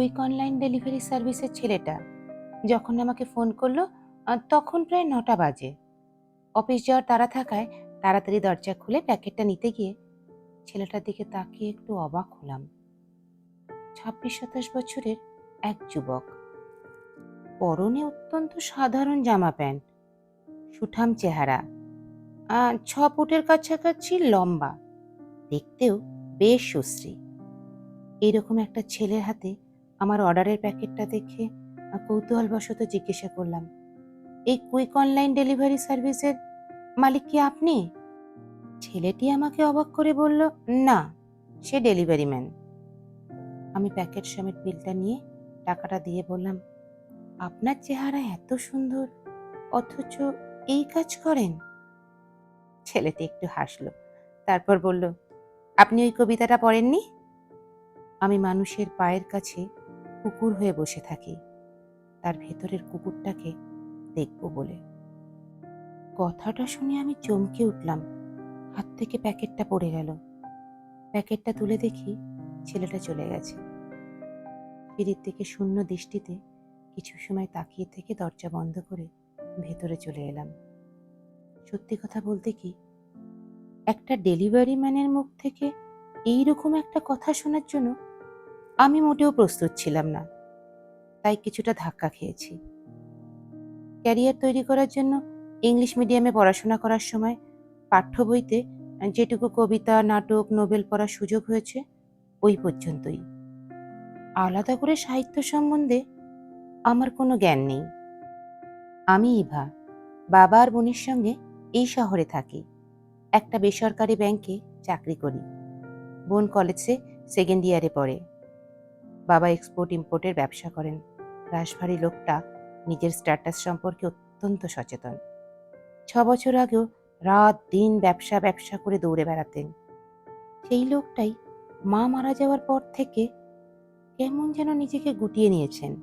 Quick online delivery সার্ভিসের ছেলেটা যখন আমাকে ফোন করল তখন প্রায় নটা বাজে। অফিস যাওয়ার তাড়া থাকায় তাড়াতাড়ি দরজা খুলে প্যাকেটটা নিতে গিয়ে ছেলেটার দিকে তাকিয়ে একটু অবাক হলাম। ছাব্বিশ, সাতাশ বছরের এক যুবক। পরনে অত্যন্ত সাধারণ জামা প্যান্ট, সুঠাম চেহারা ছ ফুটের কাছাকাছি লম্বা, দেখতেও বেশ সুশ্রী। এরকম একটা ছেলের হাতে আমার অর্ডারের প্যাকেটটা দেখে কৌতূহলবশত জিজ্ঞাসা করলাম, এই কুইক অনলাইন ডেলিভারি সার্ভিসের মালিক কি আপনি? ছেলেটি আমাকে অবাক করে বলল, না, সে ডেলিভারি ম্যান। আমি প্যাকেট সমেত বিলটা নিয়ে টাকাটা দিয়ে বললাম, আপনার চেহারা এত সুন্দর, অথচ এই কাজ করেন? ছেলেটি একটু হাসলো, তারপর বলল, আপনি ওই কবিতাটা পড়েননি? আমি মানুষের পায়ের কাছে কুকুর হয়ে বসে থাকি। তার ভেতরের কুকুরটাকে দেখব বলে। কথাটা শুনে আমি চমকে উঠলাম। হাত থেকে প্যাকেটটা পড়ে গেল। প্যাকেটটা তুলে দেখি ছেলেটা চলে গেছে। সিঁড়ির থেকে শূন্য দৃষ্টিতে কিছু সময় তাকিয়ে থেকে দরজা বন্ধ করে ভেতরে চলে এলাম। সত্যি কথা বলতে কি, একটা ডেলিভারি ম্যানের মুখ থেকে এই রকম একটা কথা শোনার জন্য আমি মোটেও প্রস্তুত ছিলাম না। তাই কিছুটা ধাক্কা খেয়েছি। ক্যারিয়ার তৈরি করার জন্য ইংলিশ মিডিয়ামে পড়াশোনা করার সময় পাঠ্য বইতে যেটুকু কবিতা, নাটক, নোবেল পড়ার সুযোগ হয়েছে, ওই পর্যন্তই। আলাদা করে সাহিত্য সম্বন্ধে আমার কোনো জ্ঞান নেই। আমি ইভা, বাবা আর বোনের সঙ্গে এই শহরে থাকি। একটা বেসরকারি ব্যাংকে চাকরি করি। বোন কলেজে সেকেন্ড ইয়ারে পড়ে। বাবা এক্সপোর্ট ইম্পোর্টের ব্যবসা করেন। রাশভারী লোকটা নিজের স্ট্যাটাস সম্পর্কে অত্যন্ত সচেতন। ছ বছর আগেও রাত দিন ব্যবসা ব্যবসা করে দৌড়ে বেড়াতেন। সেই লোকটাই মা মারা যাওয়ার পর থেকে কেমন যেন নিজেকে গুটিয়ে নিয়েছেন।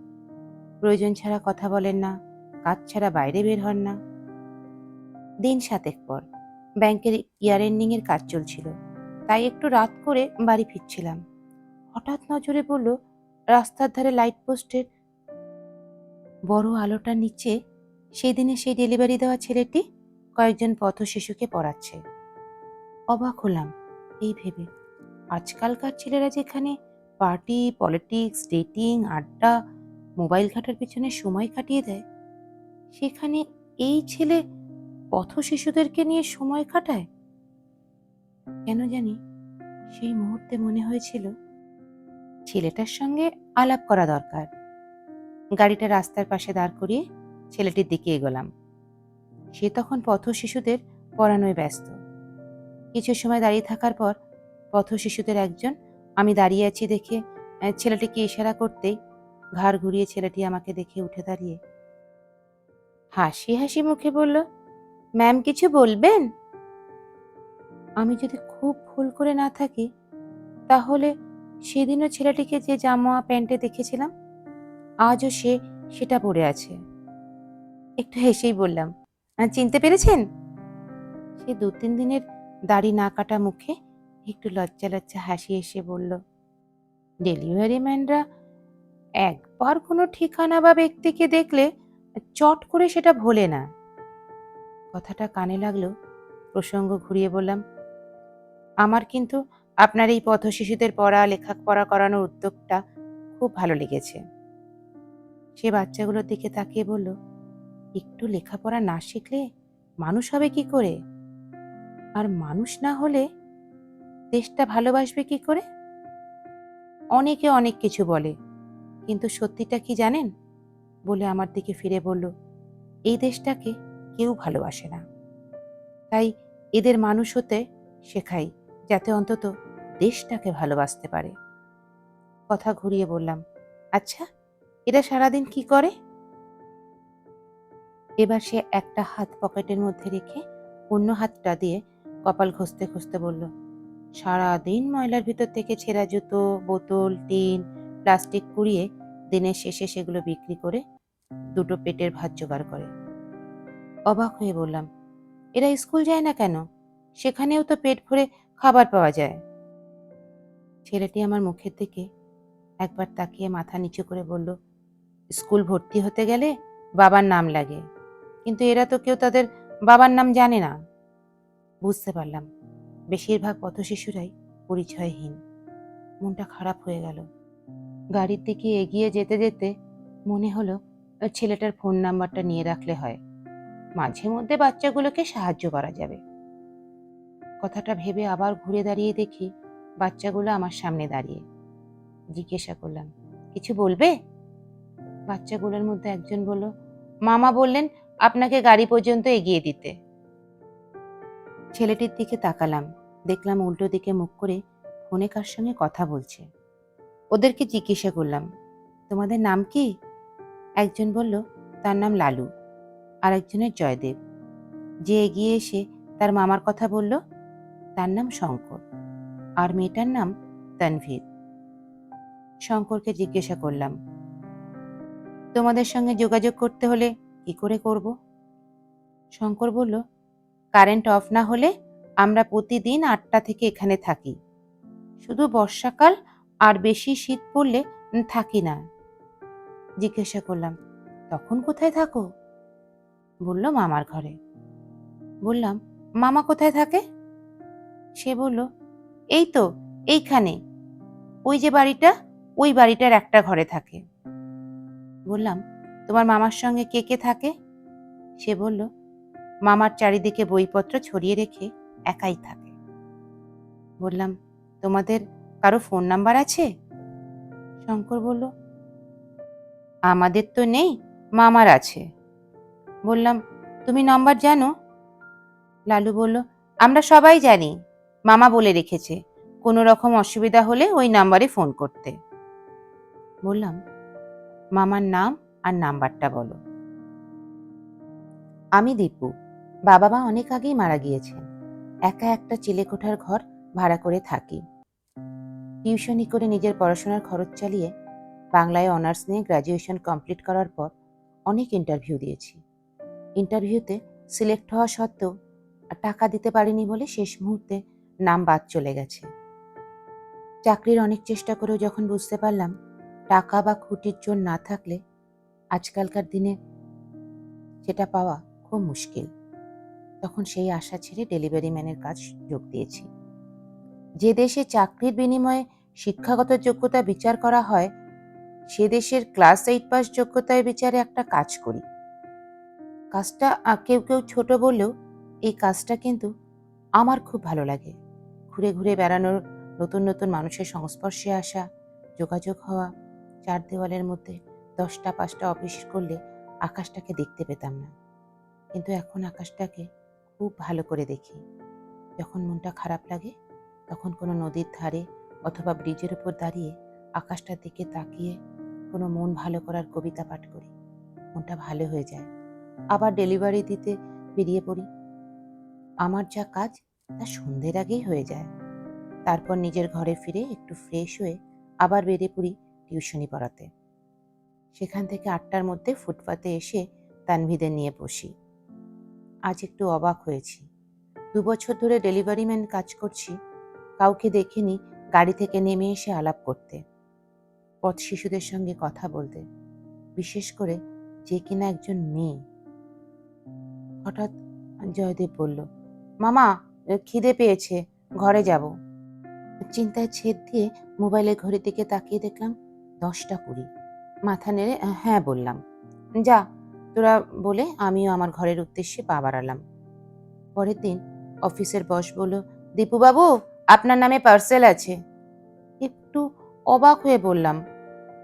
প্রয়োজন ছাড়া কথা বলেন না, কাজ ছাড়া বাইরে বের হন না। দিন সাতেক পর ব্যাংকের ইয়ার এন্ডিংয়ের কাজ চলছিল। তাই একটু রাত করে বাড়ি ফিরছিলাম। হঠাৎ নজরে পড়ল রাস্তার ধারে লাইট পোস্টের বড় আলোটার নিচে। সেদিনে সেই ডেলিভারি দেওয়া ছেলেটি কয়েকজন পথ শিশুকে পড়াচ্ছে। অবাক হলাম, এই ভেবে। আজকালকার ছেলেরা যেখানে পার্টি পলিটিক্স ডেটিং আড্ডা মোবাইল ঘাটার পিছনে সময় কাটিয়ে দেয়, সেখানে এই ছেলে পথ শিশুদেরকে নিয়ে সময় কাটায়? কেন জানি সেই মুহূর্তে মনে হয়েছিল ছেলেটার সঙ্গে আলাপ করা দরকার। গাড়িটা রাস্তার পাশে দাঁড় করিয়ে ছেলেটির দিকে এগোলাম। সে তখন পথ শিশুদের পড়ানোয় ব্যস্ত। কিছু সময় দাঁড়িয়ে থাকার পর পথ শিশুদের একজন, আমি দাঁড়িয়ে আছি দেখে ছেলেটিকে ইশারা করতেই ঘাড় ঘুরিয়ে ছেলেটি আমাকে দেখে উঠে দাঁড়িয়ে। হাসি হাসি মুখে বলল, ম্যাম, কিছু বলবেন? আমি যদি খুব ভুল করে না থাকি, তাহলে সেদিনও ছেলেটিকে যে জামা প্যান্টে দেখেছিলাম আজও সে সেটা পরে আছে। একটু হেসেই বললাম "আহ, চিনতে পেরেছেন? সে দু তিন দিনের দাড়ি না কাটা মুখে একটু লজ্জা লজ্জা হাসি এসে বলল ডেলিভারি ম্যানরা একবার কোনো ঠিকানা বা ব্যক্তিকে দেখলে চট করে সেটা ভোলে না। কথাটা কানে লাগল প্রসঙ্গ ঘুরিয়ে বললাম আমার কিন্তু আপনার এই পথ শিশুদের পড়া লেখা পড়া করানোর উদ্যোগটা খুব ভালো লেগেছে। সে বাচ্চাগুলোর দিকে তাকিয়ে বলল, একটু লেখাপড়া না শিখলে মানুষ হবে কি করে? আর মানুষ না হলে দেশটা ভালোবাসবে কি করে? অনেকে অনেক কিছু বলে, কিন্তু সত্যিটা কি জানেন? বলে আমার দিকে ফিরে বলল, এই দেশটাকে কেউ ভালোবাসে না। তাই এদের মানুষ হতে শেখাই, যাতে অন্তত দেশটাকে ভালোবাসতে পারে। কথা ঘুরিয়ে বললাম আচ্ছা এরা সারাদিন কি করে? এবার সে একটা হাত পকেটের মধ্যে রেখে অন্য হাতটা দিয়ে কপাল ঘষতে ঘষতে বলল, সারাদিন ময়লার ভিতর থেকে ছেঁড়া জুতো, বোতল, টিন, প্লাস্টিক কুড়িয়ে দিনের শেষে সেগুলো বিক্রি করে দুটো পেটের ভাত জোগাড় করে। অবাক হয়ে বললাম, এরা স্কুল যায় না কেন? সেখানেও তো পেট ভরে খাবার পাওয়া যায়। ছেলেটি আমার মুখের দিকে একবার তাকিয়ে মাথা নিচু করে বলল, স্কুল ভর্তি হতে গেলে বাবার নাম লাগে, কিন্তু এরা তো কেউ তাদের বাবার নাম জানে না। বুঝতে পারলাম, বেশিরভাগ পথশিশুরাই পরিচয়হীন। মনটা খারাপ হয়ে গেল। গাড়ির দিকে এগিয়ে যেতে যেতে মনে হলো ছেলেটার ফোন নাম্বারটা নিয়ে রাখলে হয়, মাঝে মধ্যে বাচ্চাগুলোকে সাহায্য করা যাবে। কথাটা ভেবে আবার ঘুরে দাঁড়িয়ে দেখি বাচ্চাগুলো আমার সামনে দাঁড়িয়ে জিজ্ঞাসা করলাম, কিছু বলবে? বাচ্চাগুলোর মধ্যে একজন বলল, মামা বললেন আপনাকে গাড়ি পর্যন্ত এগিয়ে দিতে। ছেলেটির দিকে তাকালাম, দেখলাম উল্টো দিকে মুখ করে ফোনে কার সঙ্গে কথা বলছে। ওদেরকে জিজ্ঞাসা করলাম, তোমাদের নাম কি? একজন বলল, তার নাম লালু। আর একজনের জয়দেব। যে এগিয়ে এসে তার মামার কথা বলল, তার নাম শঙ্কর। আর মেয়েটার নাম তানভীর। শঙ্করকে জিজ্ঞাসা করলাম, তোমাদের সঙ্গে যোগাযোগ করতে হলে কি করে করব? শঙ্কর বলল, কারেন্ট অফ না হলে আমরা প্রতিদিন আটটা থেকে এখানে থাকি। শুধু বর্ষাকাল আর বেশি শীত পড়লে থাকি না। জিজ্ঞাসা করলাম, তখন কোথায় থাকো? বলল, মামার ঘরে। বললাম, মামা কোথায় থাকে? সে বলল এই তো, এইখানে। ওই যে বাড়িটা, ওই বাড়িটার একটা ঘরে থাকে। বললাম, তোমার মামার সঙ্গে কে কে থাকে? সে বলল, মামার চারিদিকে বইপত্র ছড়িয়ে রেখে একাই থাকে। বললাম, তোমাদের কারও ফোন নাম্বার আছে? শঙ্কর বলল, আমাদের তো নেই, মামার আছে। বললাম, তুমি নাম্বার জানো? লালু বলল, আমরা সবাই জানি। মামা বলে রেখেছে কোনো রকম অসুবিধা হলে ওই নাম্বারে ফোন করতে। বললাম, মামার নাম আর নাম্বারটা বলো। আমি দীপু বাবা মা অনেক আগেই মারা গিয়েছেন। একা একটা চিলেকোঠার ঘর ভাড়া করে থাকি। টিউশনি করে নিজের পড়াশোনার খরচ চালিয়ে বাংলায় অনার্স নিয়ে গ্র্যাজুয়েশন কমপ্লিট করার পর অনেক ইন্টারভিউ দিয়েছি। ইন্টারভিউতে সিলেক্ট হওয়া সত্ত্বেও টাকা দিতে পারিনি বলে শেষ মুহূর্তে নাম বাদ চলে গেছে। চাকরির অনেক চেষ্টা করেও যখন বুঝতে পারলাম, টাকা বা খুঁটির জোর না থাকলে আজকালকার দিনে সেটা পাওয়া খুব মুশকিল। তখন সেই আশা ছেড়ে ডেলিভারি ম্যানের কাজ যোগ দিয়েছি। যে দেশে চাকরির বিনিময়ে শিক্ষাগত যোগ্যতা বিচার করা হয়, সে দেশের ক্লাস এইট পাস যোগ্যতায় বিচারে একটা কাজ করি। কাজটা কেউ কেউ ছোট বললেও এই কাজটা কিন্তু আমার খুব ভালো লাগে। ঘুরে ঘুরে বেড়ানোর নতুন নতুন মানুষের সংস্পর্শে আসা, যোগাযোগ হওয়া, চার দেওয়ালের মধ্যে দশটা পাঁচটা অফিস করলে আকাশটাকে দেখতে পেতাম না। কিন্তু এখন আকাশটাকে খুব ভালো করে দেখি। যখন মনটা খারাপ লাগে, তখন কোনো নদীর ধারে অথবা ব্রিজের উপর দাঁড়িয়ে আকাশটার দিকে তাকিয়ে কোনো মন ভালো করার কবিতা পাঠ করি। মনটা ভালো হয়ে যায়। আবার ডেলিভারি দিতে বেরিয়ে পড়ি। আমার যা কাজ তা সন্ধ্যের আগেই হয়ে যায়। তারপর নিজের ঘরে ফিরে একটু ফ্রেশ হয়ে আবার বেরিয়ে পড়ি টিউশনি পড়াতে। সেখান থেকে আটটার মধ্যে ফুটপাতে এসে তানভিদের নিয়ে বসি। আজ একটু অবাক হয়েছি। দু বছর ধরে ডেলিভারি ম্যান কাজ করছি। কাউকে দেখিনি গাড়ি থেকে নেমে এসে আলাপ করতে। পথ শিশুদের সঙ্গে কথা বলতে। বিশেষ করে যে কিনা একজন মেয়ে। হঠাৎ জয়দেব বলল, মামা খিদে পেয়েছে, ঘরে যাব। চিন্তায় ছেদ দিয়ে মোবাইলের ঘড়ির দিকে তাকিয়ে দেখলাম দশটা কুড়ি। মাথা নেড়ে হ্যাঁ বললাম। যা, তোরা বলে আমিও আমার ঘরের উদ্দেশ্যে পা বাড়ালাম। পরের দিন অফিসের বস বলল, দীপুবাবু, আপনার নামে পার্সেল আছে। একটু অবাক হয়ে বললাম,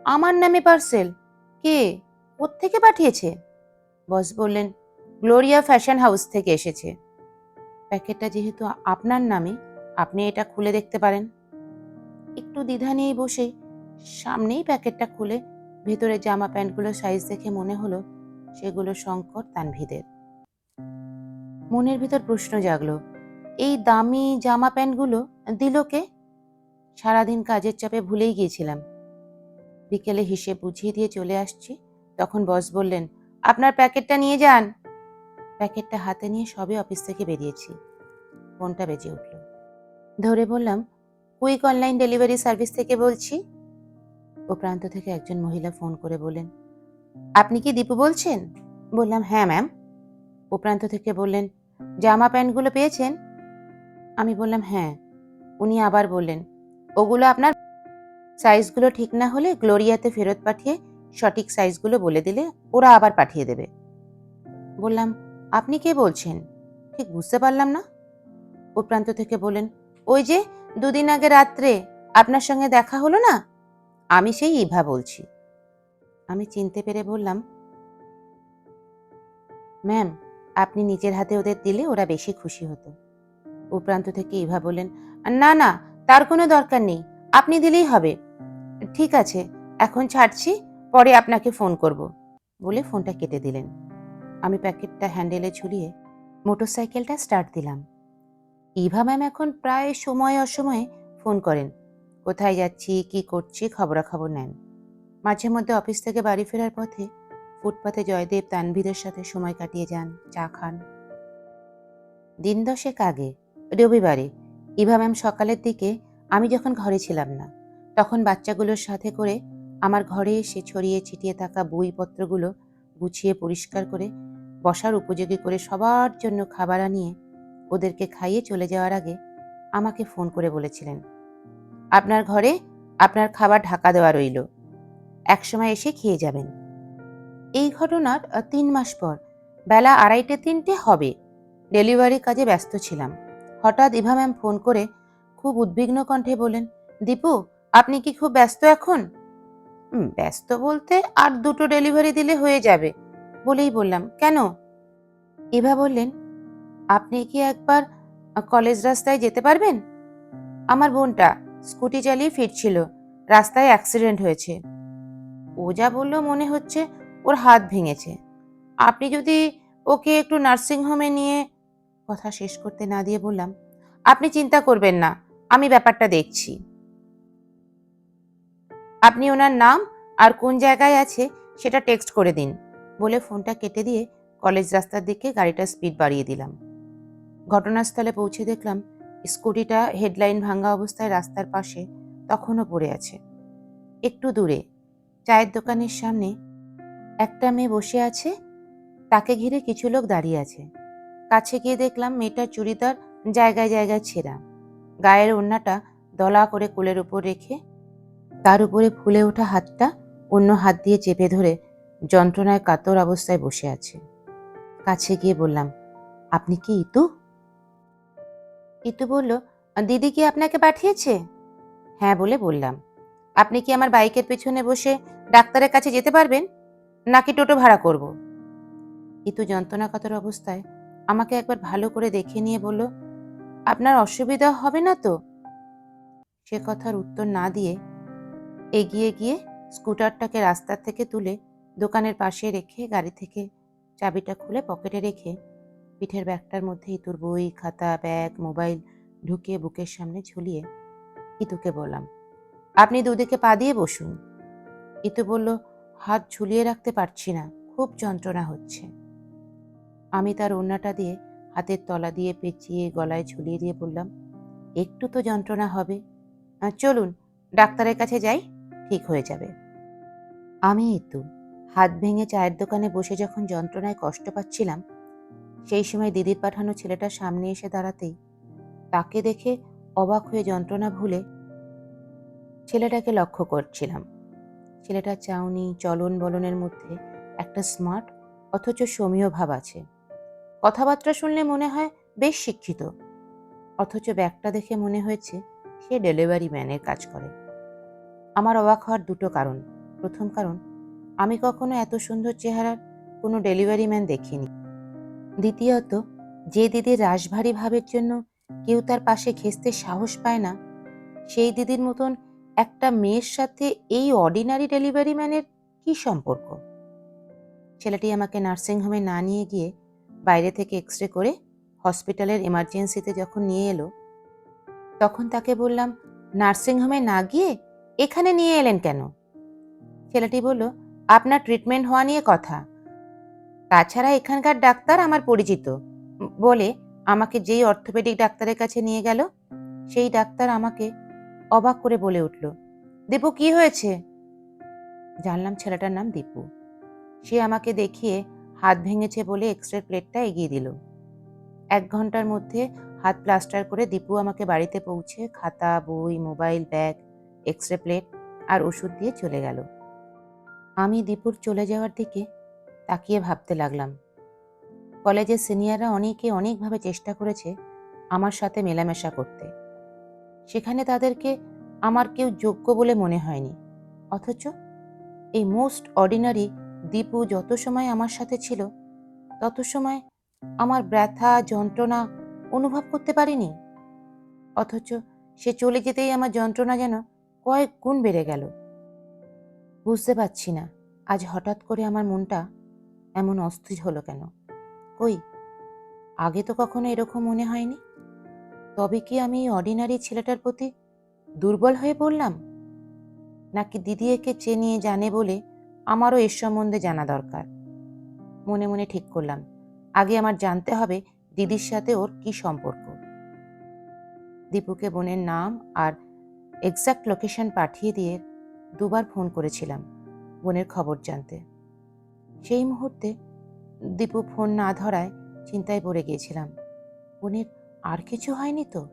আমার নামে পার্সেল? কে? থেকে পাঠিয়েছে? বস বললেন, গ্লোরিয়া ফ্যাশন হাউস থেকে এসেছে। প্যাকেটটা যেহেতু আপনার নামে, আপনি এটা খুলে দেখতে পারেন। একটু দ্বিধা নিয়ে বসে সামনেই প্যাকেটটা খুলে ভেতরে জামা প্যান্টগুলো সাইজ দেখে মনে হলো সেগুলো শঙ্কর তানভিদের মনের ভিতর প্রশ্ন জাগলো, এই দামি জামা প্যান্টগুলো দিল কে? সারাদিন কাজের চাপে ভুলেই গিয়েছিলাম। বিকেলে হিসেব বুঝিয়ে দিয়ে চলে আসছি, তখন বস বললেন, আপনার প্যাকেটটা নিয়ে যান। প্যাকেটটা হাতে নিয়ে সবে অফিস থেকে বেরিয়েছি। ফোনটা বেজে উঠল। ধরে বললাম, কুইক অনলাইন ডেলিভারি সার্ভিস থেকে বলছি? ও প্রান্ত থেকে একজন মহিলা ফোন করে বললেন, আপনি কি দীপু বলছেন? বললাম হ্যাঁ ম্যাম। ও প্রান্ত থেকে বললেন, জামা প্যান্টগুলো পেয়েছেন? আমি বললাম হ্যাঁ। উনি আবার বললেন, ওগুলো আপনার সাইজগুলো ঠিক না হলে গ্লোরিয়াতে ফেরত পাঠিয়ে সঠিক সাইজগুলো বলে দিলে ওরা আবার পাঠিয়ে দেবে। বললাম আপনি কে বলছেন? ঠিক বুঝতে পারলাম না। ও প্রান্ত থেকে বললেন, ওই যে, দুদিন আগে রাত্রে আপনার সঙ্গে দেখা হলো না? আমি সেই ইভা বলছি। আমি চিনতে পেরে বললাম, ম্যাম, আপনি নিজের হাতে ওদের দিলে ওরা বেশি খুশি হতো। ও প্রান্ত থেকে ইভা বললেন, না না, তার কোনো দরকার নেই, আপনি দিলেই হবে। ঠিক আছে, এখন ছাড়ছি, পরে আপনাকে ফোন করব। বলে ফোনটা কেটে দিলেন। আমি প্যাকেটটা হ্যান্ডেলে ঝুলিয়ে মোটরসাইকেলটা স্টার্ট দিলাম। ইভা ম্যাম এখন প্রায় সময় অসময়ে ফোন করেন, কোথায় যাচ্ছি, কি করছি, খবরাখবর নেন। মাঝে মধ্যে অফিস থেকে বাড়ি ফেরার পথে ফুটপাথে জয়দেব তানভীরের সাথে সময় কাটিয়ে যান, চা খান। দিন দশেক আগে, রবিবারে, ইভা ম্যাম সকালের দিকে আমি যখন ঘরে ছিলাম না, তখন বাচ্চাগুলোর সাথে করে আমার ঘরে এসে ছড়িয়ে ছিটিয়ে থাকা বইপত্রগুলো গুছিয়ে পরিষ্কার করে বসার উপযোগী করে সবার জন্য খাবার আনিয়ে ওদেরকে খাইয়ে চলে যাওয়ার আগে আমাকে ফোন করে বলেছিলেন, আপনার ঘরে আপনার খাবার ঢাকা দেওয়া রইল, একসময় এসে খেয়ে যাবেন। এই ঘটনার তিন মাস পর, বেলা আড়াইটে তিনটে হবে ডেলিভারি কাজে ব্যস্ত ছিলাম। হঠাৎ ইভা ম্যাম ফোন করে খুব উদ্বিগ্ন কণ্ঠে বলেন দীপু, আপনি কি খুব ব্যস্ত এখন? ব্যস্ত বলতে আর দুটো ডেলিভারি দিলে হয়ে যাবে। বলেই বললাম, কেন? ইভা বললেন, আপনি কি একবার কলেজ রাস্তায় যেতে পারবেন? আমার বোনটা স্কুটি চালিয়ে ফিরছিল, রাস্তায় অ্যাক্সিডেন্ট হয়েছে। ও যা বলল মনে হচ্ছে ওর হাত ভেঙেছে। আপনি যদি ওকে একটু নার্সিং হোমে নিয়ে কথা শেষ করতে না দিয়ে বললাম, আপনি চিন্তা করবেন না, আমি ব্যাপারটা দেখছি। আপনি ওনার নাম আর কোন জায়গায় আছে সেটা টেক্সট করে দিন। বলে ফোনটা কেটে দিয়ে কলেজ রাস্তার দিকে গাড়িটার স্পিড বাড়িয়ে দিলাম। ঘটনাস্থলে পৌঁছে দেখলাম স্কুটিটা হেডলাইন ভাঙা অবস্থায় রাস্তার পাশে তখনও পড়ে আছে। একটু দূরে, চায়ের দোকানের সামনে একটা মেয়ে বসে আছে, তাকে ঘিরে কিছু লোক দাঁড়িয়ে আছে। কাছে গিয়ে দেখলাম মেয়েটার চুড়িদার জায়গায় জায়গায় ছেঁড়া। গায়ের ওড়নাটা দলা করে কোলের উপর রেখে তার উপরে ফুলে ওঠা হাতটা অন্য হাত দিয়ে চেপে ধরে যন্ত্রণায় কাতর অবস্থায় বসে আছে। কাছে গিয়ে বললাম, আপনি কি ইতু? ইতু বলল, দিদি কি আপনাকে পাঠিয়েছে? হ্যাঁ বলে বললাম, আপনি কি আমার বাইকের পেছনে বসে ডাক্তারের কাছে যেতে পারবেন? নাকি টোটো ভাড়া করব? ইতু যন্ত্রণাকাতর অবস্থায় আমাকে একবার ভালো করে দেখে নিয়ে বলল, আপনার অসুবিধা হবে না তো? সে কথার উত্তর না দিয়ে এগিয়ে গিয়ে স্কুটারটাকে রাস্তার থেকে তুলে দোকানের পাশে রেখে গাড়ি থেকে চাবিটা খুলে পকেটে রেখে পিঠের ব্যাগটার মধ্যে ইতুর বই, খাতা, ব্যাগ, মোবাইল ঢুকিয়ে বুকের সামনে ঝুলিয়ে ইতুকে বললাম, আপনি দুদিকে পা দিয়ে বসুন। ইতু বলল, হাত ঝুলিয়ে রাখতে পারছি না, খুব যন্ত্রণা হচ্ছে। আমি তার ওড়নাটা দিয়ে হাতের তলা দিয়ে পেঁচিয়ে গলায় ঝুলিয়ে দিয়ে বললাম, একটু তো যন্ত্রণা হবে। চলুন, ডাক্তারের কাছে যাই, ঠিক হয়ে যাবে। আমি ইতু হাত ভেঙে চায়ের দোকানে বসে যখন যন্ত্রণায় কষ্ট পাচ্ছিলাম, সেই সময় দিদির পাঠানো ছেলেটা সামনে এসে দাঁড়াতেই তাকে দেখে অবাক হয়ে যন্ত্রণা ভুলে ছেলেটাকে লক্ষ্য করছিলাম। ছেলেটার চাউনি, চলন বলনের মধ্যে একটা স্মার্ট অথচ সমীয় ভাব আছে। কথাবার্তা শুনলে মনে হয় বেশ শিক্ষিত, অথচ ব্যাগটা দেখে মনে হয়েছে সে ডেলিভারি ম্যানের কাজ করে। আমার অবাক হওয়ার দুটো কারণ। প্রথম কারণ আমি কখনো এত সুন্দর চেহারার কোনো ডেলিভারি ম্যান দেখিনি। দ্বিতীয়ত, যে দিদির রাশভারী ভাবের জন্য কেউ তার পাশে ঘেঁচতে সাহস পায় না, সেই দিদির মতন একটা মেয়ের সাথে এই অর্ডিনারি ডেলিভারি ম্যানের কি সম্পর্ক? ছেলেটি আমাকে নার্সিংহোমে না নিয়ে গিয়ে বাইরে থেকে এক্স রে করে হসপিটালের এমার্জেন্সিতে যখন নিয়ে এলো, তখন তাকে বললাম নার্সিংহোমে না গিয়ে এখানে নিয়ে এলেন কেন? ছেলেটি বলল আপনার ট্রিটমেন্ট হওয়া নিয়ে কথা। তাছাড়া এখানকার ডাক্তার আমার পরিচিত। বলে আমাকে যেই অর্থোপেডিক ডাক্তারের কাছে নিয়ে গেল, সেই ডাক্তার আমাকে অবাক করে বলে উঠল, দীপু, কি হয়েছে? জানলাম ছেলেটার নাম দীপু। সে আমাকে দেখিয়ে হাত ভেঙেছে বলে এক্স রে প্লেটটা এগিয়ে দিল। এক ঘণ্টার মধ্যে হাত প্লাস্টার করে দীপু আমাকে বাড়িতে পৌঁছে খাতা, বই mobile bag X ray plate আর ওষুধ দিয়ে চলে গেল। আমি দীপুর চলে যাওয়ার দিকে তাকিয়ে ভাবতে লাগলাম। কলেজের সিনিয়ররা অনেকে অনেকভাবে চেষ্টা করেছে আমার সাথে মেলামেশা করতে। সেখানে তাদেরকে আমার কেউ যোগ্য বলে মনে হয়নি। অথচ এই মোস্ট অর্ডিনারি দীপু যত সময় আমার সাথে ছিল, তত সময় আমার ব্যথা, যন্ত্রণা অনুভব করতে পারিনি। অথচ সে চলে যেতেই আমার যন্ত্রণা যেন কয়েক গুণ বেড়ে গেল। বুঝতে পারছি না। আজ হঠাৎ করে আমার মনটা এমন অস্থির হলো কেন? কই, আগে তো কখনো এরকম মনে হয়নি? তবে কি আমি অর্ডিনারি ছেলেটার প্রতি দুর্বল হয়ে পড়লাম? নাকি দিদি একে চেনিয়ে জানে বলে আমারও এর সম্বন্ধে জানা দরকার? মনে মনে ঠিক করলাম। আগে আমার জানতে হবে দিদির সাথে ওর কি সম্পর্ক। দীপুকে বোনের নাম আর এক্সাক্ট লোকেশন পাঠিয়ে দিয়ে দুবার ফোন করেছিলাম বোনের খবর জানতে। সেই মুহূর্তে দীপু ফোন না ধরায় চিন্তায় পড়ে গিয়েছিলাম। বোনের আর কিছু হয়নি তো?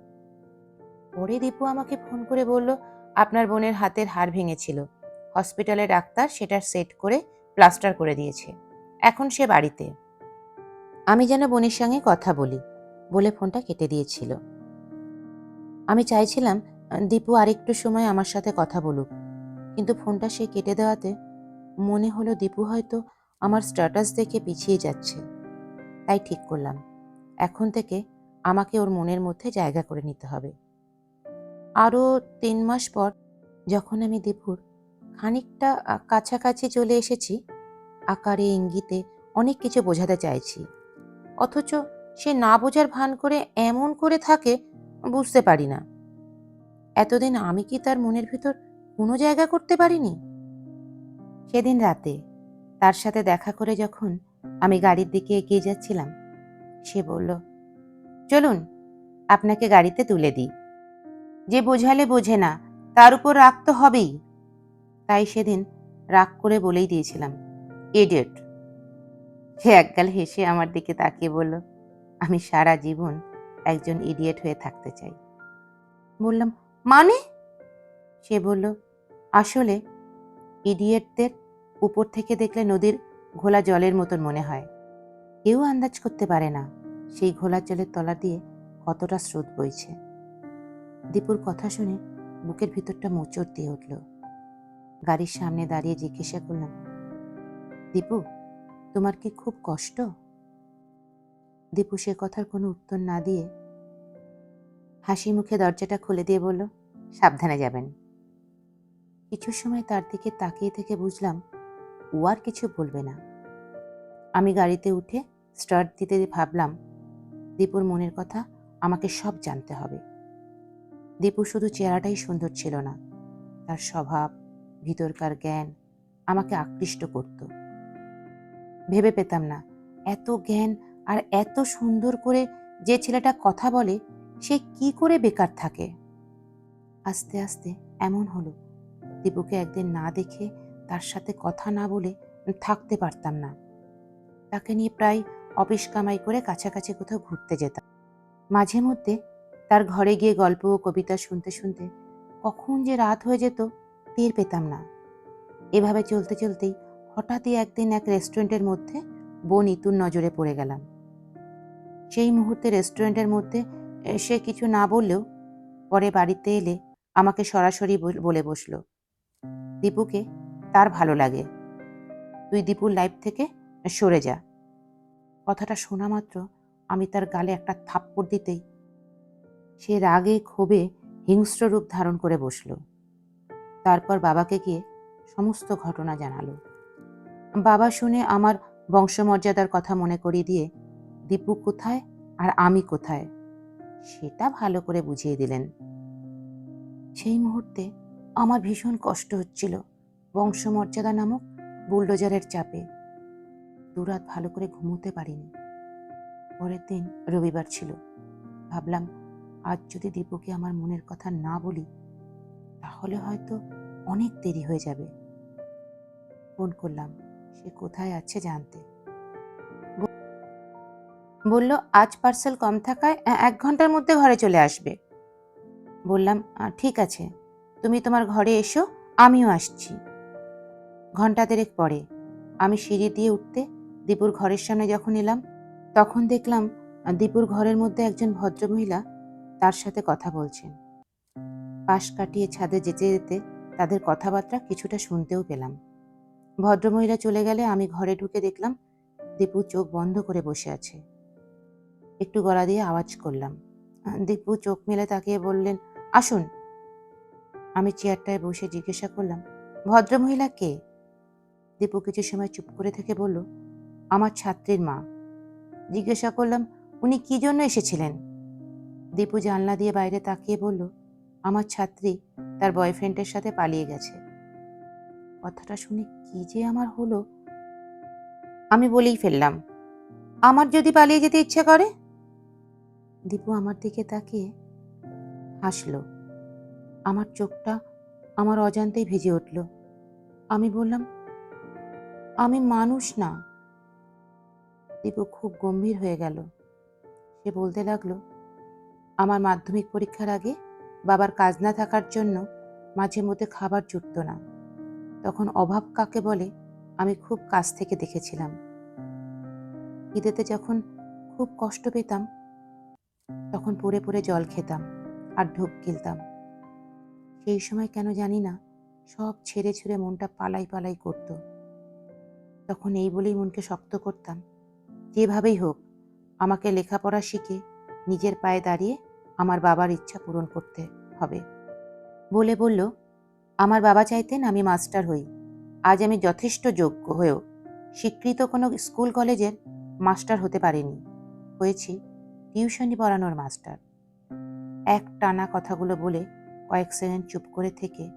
পরে দীপু আমাকে ফোন করে বলল, আপনার বোনের হাতের হাড় ভেঙেছিল। হসপিটালে ডাক্তার সেটা সেট করে প্লাস্টার করে দিয়েছে। এখন সে বাড়িতে। আমি যেন বোনের সঙ্গে কথা বলি, বলে ফোনটা কেটে দিয়েছিল। আমি চাইছিলাম, দীপু আরেকটু সময় আমার সাথে কথা বলুক। কিন্তু ফোনটা সে কেটে দেওয়াতে মনে হলো দীপু হয়তো আমার স্ট্যাটাস দেখে পিছিয়ে যাচ্ছে। তাই ঠিক করলাম। এখন থেকে আমাকে ওর মনের মধ্যে জায়গা করে নিতে হবে। আরও তিন মাস পর যখন আমি দীপুর খানিকটা কাছাকাছি চলে এসেছি, আকারে, ইঙ্গিতে অনেক কিছু বোঝাতে চাইছি। অথচ সে না বোঝার ভান করে এমন করে থাকে, বুঝতে পারি না। এতদিন আমি কি তার মনের ভিতর কোনো জায়গা করতে পারিনি? সেদিন রাতে তার সাথে দেখা করে যখন আমি গাড়ির দিকে এগিয়ে যাচ্ছিলাম, সে বলল, চলুন, আপনাকে গাড়িতে তুলে দিই। যে বোঝালে বোঝে না, তার উপর রাগ তো হবেই। তাই সেদিন রাগ করে বলেই দিয়েছিলাম এডিয়েট সে একগাল হেসে আমার দিকে তাকিয়ে বলল, আমি সারা জীবন একজন ইডিয়েট হয়ে থাকতে চাই। বললাম মানে? সে বলল আসলে ইডিয়েটদের উপর থেকে দেখলে নদীর ঘোলা জলের মতন মনে হয়। কেউ আন্দাজ করতে পারে না সেই ঘোলা জলের তলা দিয়ে কতটা স্রোত বইছে। দীপুর কথা শুনে বুকের ভিতরটা মোচড় দিয়ে উঠল। গাড়ির সামনে দাঁড়িয়ে জিজ্ঞাসা করলাম, দীপু, তোমার কি খুব কষ্ট? দীপু সে কথার কোনো উত্তর না দিয়ে হাসি মুখে দরজাটা খুলে দিয়ে বলল, সাবধানে যাবেন। কিছু সময় তার দিকে তাকিয়ে থেকে বুঝলাম, ও আর কিছু বলবে না। আমি গাড়িতে উঠে স্টার্ট দিতে ভাবলাম, দীপুর মনের কথা আমাকে সব জানতে হবে। দীপু শুধু চেহারাটাই সুন্দর ছিল না, তার স্বভাব, ভিতরকার জ্ঞান আমাকে আকৃষ্ট করত। ভেবে পেতাম না, এত জ্ঞান আর এত সুন্দর করে যে ছেলেটা কথা বলে, সে কি করে বেকার থাকে? আস্তে আস্তে এমন হলো দীপুকে একদিন না দেখে তার সাথে কথা না বলে থাকতে পারতাম না। তাকে নিয়ে প্রায় অফিস কামাই করে কাছাকাছি কোথাও ঘুরতে যেতাম। মাঝে মধ্যে তার ঘরে গিয়ে গল্প ও কবিতা শুনতে শুনতে কখন যে রাত হয়ে যেত টের পেতাম না। এভাবে চলতে চলতেই হঠাৎই একদিন এক রেস্টুরেন্টের মধ্যে বোন ইতুর নজরে পড়ে গেলাম। সেই মুহূর্তে রেস্টুরেন্টের মধ্যে সে কিছু না বললেও পরে বাড়িতে এলে আমাকে সরাসরি বলে বসল। দীপুকে তার ভালো লাগে। তুই দীপুর লাইফ থেকে সরে যা। কথাটা শোনা মাত্র আমি তার গালে একটা থাপ্পড় দিতেই সে রাগে ক্ষোভে হিংস্র রূপ ধারণ করে বসল। তারপর বাবাকে গিয়ে সমস্ত ঘটনা জানালো। বাবা শুনে আমার বংশমর্যাদার কথা মনে করিয়ে দিয়ে, দীপু কোথায় আর আমি কোথায়? সেটা ভালো করে বুঝিয়ে দিলেন। সেই মুহূর্তে আমার ভীষণ কষ্ট হচ্ছিল। বংশমর্যাদা নামক বুলডোজারের চাপে। দুরাত ভালো করে ঘুমোতে পারিনি। পরের দিন রবিবার ছিল। ভাবলাম, আজ যদি দীপুকে আমার মনের কথা না বলি, তাহলে হয়তো অনেক দেরি হয়ে যাবে। ফোন করলাম, সে কোথায় আছে জানতে। বলল, আজ পার্সেল কম থাকায় এক ঘণ্টার মধ্যে ঘরে চলে আসবে। বললাম ঠিক আছে। তুমি তোমার ঘরে এসো, আমিও আসছি। ঘণ্টা দেড়েক পরে আমি সিঁড়ি দিয়ে উঠতে দীপুর ঘরের সামনে যখন এলাম, তখন দেখলাম দীপুর ঘরের মধ্যে একজন ভদ্রমহিলা তার সাথে কথা বলছেন। পাশ কাটিয়ে ছাদে যেতে যেতে তাদের কথাবার্তা কিছুটা শুনতেও পেলাম। ভদ্রমহিলা চলে গেলে আমি ঘরে ঢুকে দেখলাম দীপু চোখ বন্ধ করে বসে আছে। একটু গলা দিয়ে আওয়াজ করলাম। দীপু চোখ মেলে তাকিয়ে বললেন, আসুন। আমি চেয়ারটায় বসে জিজ্ঞাসা করলাম, ভদ্রমহিলা কে? দীপু কিছু সময় চুপ করে থেকে বলল, আমার ছাত্রীর মা। জিজ্ঞাসা করলাম, উনি কি জন্য এসেছিলেন? দীপু জানলা দিয়ে বাইরে তাকিয়ে বলল, আমার ছাত্রী তার বয়ফ্রেন্ডের সাথে পালিয়ে গেছে। কথাটা শুনে কি যে আমার হলো, আমি বলেই ফেললাম, আমার যদি পালিয়ে যেতে ইচ্ছে করে? দীপু আমার দিকে তাকিয়ে হাসলো। আমার চোখটা আমার অজান্তেই ভিজে উঠল। আমি বললাম, আমি মানুষ না। দীপু খুব গম্ভীর হয়ে গেল। সে বলতে লাগল, আমার মাধ্যমিক পরীক্ষার আগে বাবার কাজ না থাকার জন্য মাঝে মধ্যে খাবার জুটত না। তখন অভাব কাকে বলে আমি খুব কাছ থেকে দেখেছিলাম। ঈদেতে যখন খুব কষ্ট পেতাম, তখন পড়ে পড়ে জল খেতাম আর ঢোক গিলতাম। সেই সময় কেন জানি না, সব ছেড়ে ছেড়ে মনটা পালাই পালাই করত। তখন এই বলেই মনকে শক্ত করতাম, যেভাবেই হোক, আমাকে লেখাপড়া শিখে নিজের পায়ে দাঁড়িয়ে আমার বাবার ইচ্ছা পূরণ করতে হবে। বলে বলল, আমার বাবা চাইতেন আমি মাস্টার হই, আজ আমি যথেষ্ট যোগ্য হয়েও স্বীকৃত কোনো স্কুল কলেজের মাস্টার হতে পারিনি, হয়েছি টিউশনি পড়ানোর মাস্টার। এক টানা কথাগুলো বলে কয়েক সেকেন্ড চুপ করে থেকে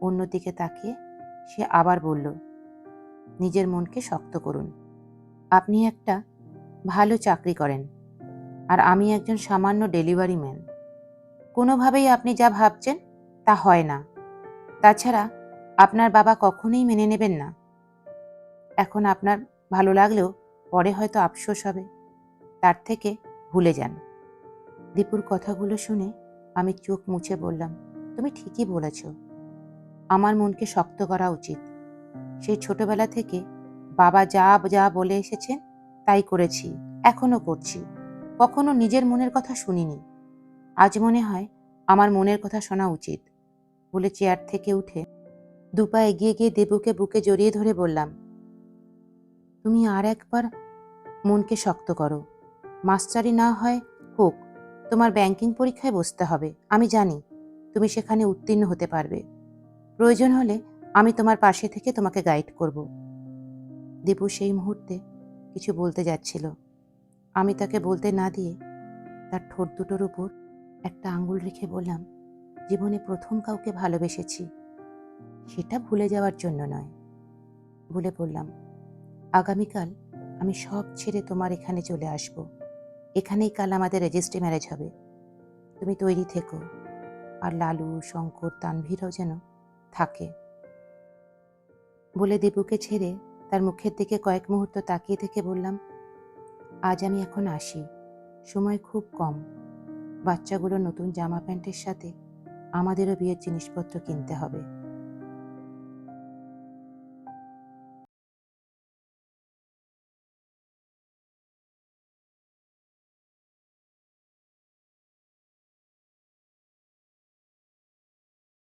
অন্যদিকে তাকিয়ে সে আবার বলল, নিজের মনকে শক্ত করুন। আপনি একটা ভালো চাকরি করেন আর আমি একজন সামান্য ডেলিভারি ম্যান। কোনোভাবেই আপনি যা ভাবছেন তা হয় না। তাছাড়া আপনার বাবা কখনোই মেনে নেবেন না। এখন আপনার ভালো লাগলেও পরে হয়তো আফসোস হবে। তার থেকে ভুলে যান। দীপুর কথাগুলো শুনে আমি চোখ মুছে বললাম, তুমি ঠিকই বলেছ। আমার মনকে শক্ত করা উচিত। সেই ছোটবেলা থেকে বাবা যা যা বলে এসেছেন তাই করেছি এখনও করছি। কখনো নিজের মনের কথা শুনিনি। আজ মনে হয় আমার মনের কথা শোনা উচিত। বলে চেয়ার থেকে উঠে দুপা এগিয়ে গিয়ে দেবুকে বুকে জড়িয়ে ধরে বললাম, তুমি আর একবার মনকে শক্ত করো। মাস্টারি না হয় হোক তোমার ব্যাংকিং পরীক্ষায় বসতে হবে। আমি জানি তুমি সেখানে উত্তীর্ণ হতে পারবে। প্রয়োজন হলে আমি তোমার পাশে থেকে তোমাকে গাইড করব। দীপু সেই মুহূর্তে কিছু বলতে যাচ্ছিল। আমি তাকে বলতে না দিয়ে তার ঠোঁট দুটোর উপর একটা আঙ্গুল রেখে বললাম, জীবনে প্রথম কাউকে ভালোবেসেছি। সেটা ভুলে যাওয়ার জন্য নয়। বলে বললাম, আগামীকাল আমি সব ছেড়ে তোমার এখানে চলে আসব। এখানেই কাল আমাদের রেজিস্ট্রি ম্যারেজ হবে। তুমি তৈরি থেকো। আর লালু, শঙ্কর, তানভীরও যেন থাকে। বলে দেবুকে ছেড়ে তার মুখের দিকে কয়েক মুহূর্ত তাকিয়ে থেকে বললাম, আজ আমি এখন আসি। সময় খুব কম। বাচ্চাগুলো নতুন জামা প্যান্টের সাথে আমাদেরও বিয়ের জিনিসপত্র কিনতে হবে।